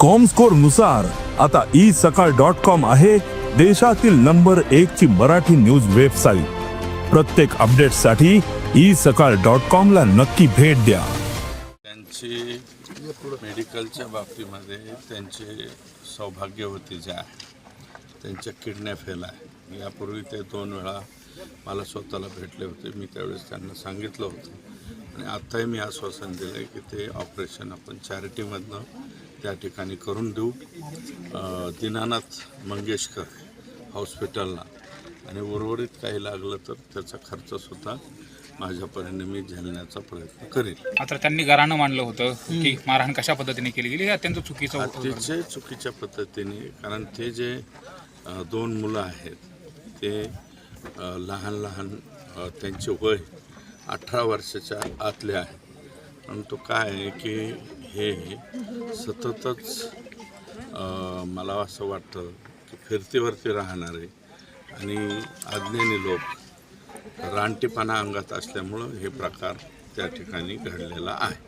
कॉमस्कोरनुसार आता ई सकाळ dot com आहे देशातील नंबर एक ची मराठी न्यूज वेबसाईट प्रत्येक अपडेटसाठी ई सकाळ डॉट कॉम ला नक्की भेट द्या. त्यांची मेडिकलच्या बाबतीमध्ये त्यांचे सौभाग्यवती जे आहे. त्यांच्या किडण्या फेल आहे यापूर्वी ते दोन वेळा मला स्वतःला भेटले होते. मी त्यावेळेस त्यांना सांगितलं होतं. आणि आत्ताही मी आश्वासन दिलं आहे की ते ऑपरेशन आपण चॅरिटीमधनं त्या ठिकाणी करून देऊ. दीनानाथ मंगेशकर हॉस्पिटलला. आणि उर्वरित काही लागलं तर त्याचा खर्चसुद्धा माझ्या परीने मी झेलण्याचा प्रयत्न करेन. मात्र त्यांनी गारानं मांडलं होतं की मारहाण कशा पद्धतीने केली गेली हे अत्यंत चुकीचं होतं अतिशय चुकीच्या पद्धतीने कारण ते जे अ, दोन मुलं आहेत ते अ, लहान लहान अ, त्यांचे वय अठरा वर्षाच्या आतले आहे परंतु काय आहे की हे सततच मला असं वाटतं की फिरतीवरती राहणारे आणि अज्ञानी लोक रानटीपणा अंगात असल्यामुळं हे प्रकार त्या ठिकाणी घडलेला आहे.